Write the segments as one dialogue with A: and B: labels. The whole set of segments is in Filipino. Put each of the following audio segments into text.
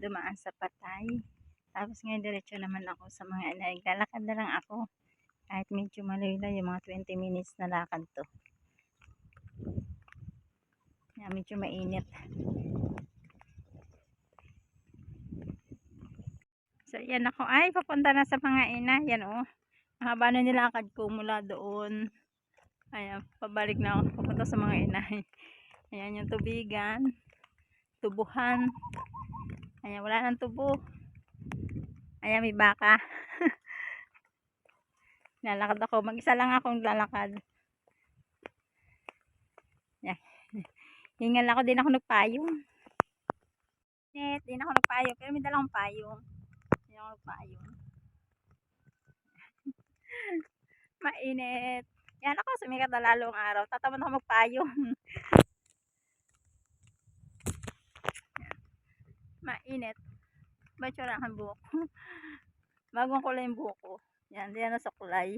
A: Dumaan sa patay. Tapos ngayon diretso naman ako sa mga inay. Lalakad na lang ako. Kahit medyo malayo yung mga 20 minutes na lakad to. Ayan, medyo mainit. So, yan ako. Ay, papunta na sa mga ina. Yan o. Oh. Mahaba na nilakad ko mula doon. Ayan, pabalik na ako. Papunta sa mga inay. Ayan yung tubigan. Tubuhan. Ayan, wala nang tubo. Ayan, may baka. Lalakad ako. Mag-isa lang akong lalakad. Ayan. Hingal ako. Din ako nagpayong. Net, din ako nagpayong. Pero may dalang payong. Din ako nagpayong. Mainit. Yan ako, sumikat na lalong araw. Tatamad ako magpayong. Mainit. Batsura ang buhok. Bagong kulay yung buhok ko. Yan, diyan na sa kulay.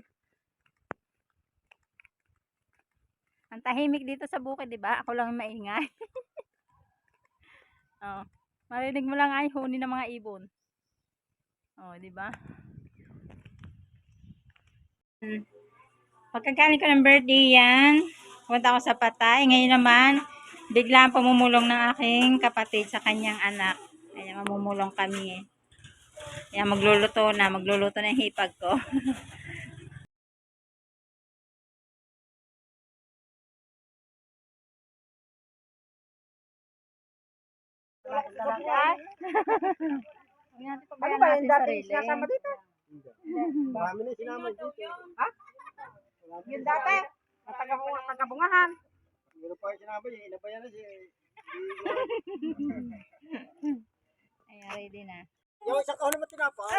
A: Ang tahimik dito sa bukid, di ba? Ako lang yung maingay. oh. Marinig mo lang ay huni ng mga ibon. Oh, di ba? Hmm. Pagkagaling ko ng birthday yan, punta ako sa patay. Ngayon naman, bigla ang pamumulong ng aking kapatid sa kanyang anak. Mamumulong kami. Ayan, magluluto na. Magluluto na yung hipag ko.
B: Ano ba yung dati sinasama dito?
C: Marami na sinama dito.
B: Ha? Yung dati, taga-bungahan.
C: Meron pa yung sinama niya, inabayan na siya. Yung isang kahon naman tinapa.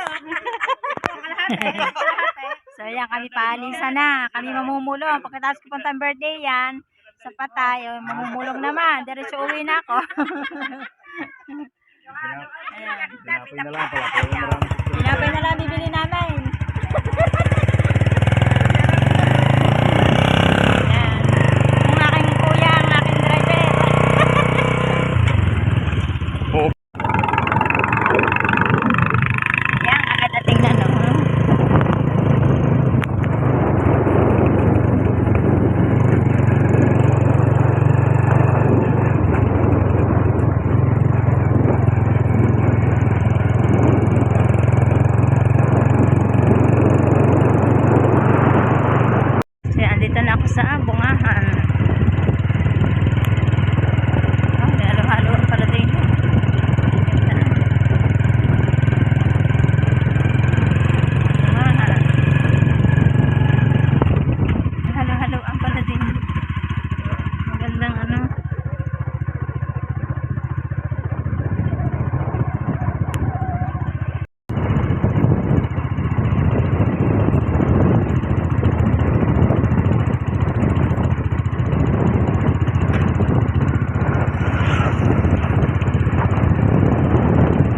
A: So, ayan, kami paalisa na. Kami mamumulong. Pagkatapos ko puntang birthday yan, sa patay, oh, mamumulong naman. Diretso uwi na ako. ayan.
C: Tinapay na lang
A: bibili namin. Ayan. Yung aking kuya, ang aking driver. Yan, agad-dating na, no? So, andito na ako sa bungahan. Oh, may halo-halo pala din. Ganda. Bungahan. May Halo-halo ang pala din. Magandang ano.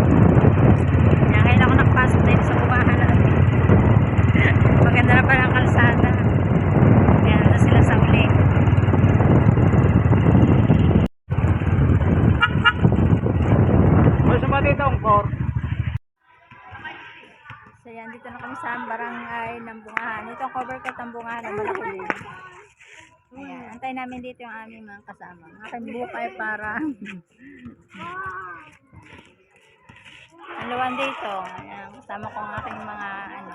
A: Kaya ngayon ako nakapasok dito sa upahan. Maganda na pala ang kalsada. Ayan, na sila sa uli.
C: May sama dito ang por.
A: So yan, sa barangay ng Bungahan. Ito ang cover cut ng Bungahan ng Malakulim. Ayan, antay namin dito yung aming mga kasama. Ang aking bukay para Aluwan dito. Ayan, kasama ko ang aking mga ano,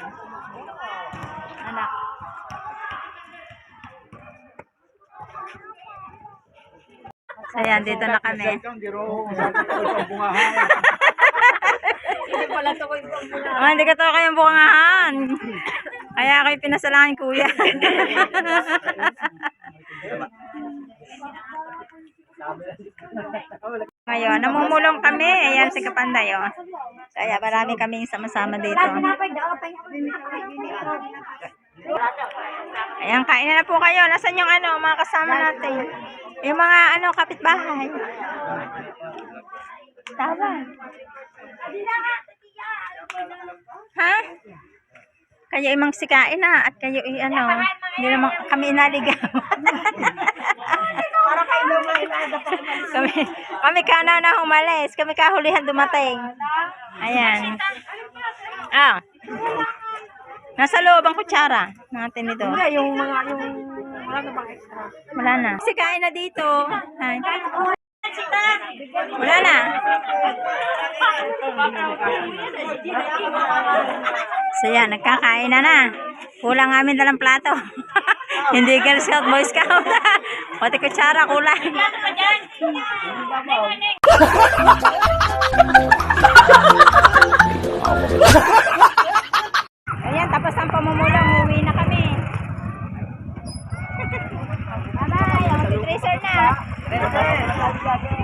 A: anak. So yan, dito na kami. Oh, hindi ka to kayong bungahan. Kaya ako'y pinasalahan kuya. Ngayon, namumulong kami. Ayan si Kapanday, oh. Kaya marami kaming sama-sama dito. Ayan, kain na, na po kayo. Nasaan yung ano, mga kasama natin? Yung mga ano, kapitbahay. Tama. Ha? Kayo imang sikain na at kayo i ano, hindi naman kami inaligaw. Kami, kami kana na umalis. Kami kahulihan dumating. Ayan. Ah. Nasa loob ang kutsara. Mga tinidor.
B: Hindi, yung mga, yung, wala na bang extra?
A: Wala na. Kasi kain na dito. Ay. Wala na. So yan, nagkakain na na. Kulang amin dalang plato. Hindi Girl Scout, Boy Scout. Pati kutsara, kulang. Ayan, tapos ang pamumulong, uwi na kami. Bye-bye, ang tracer na.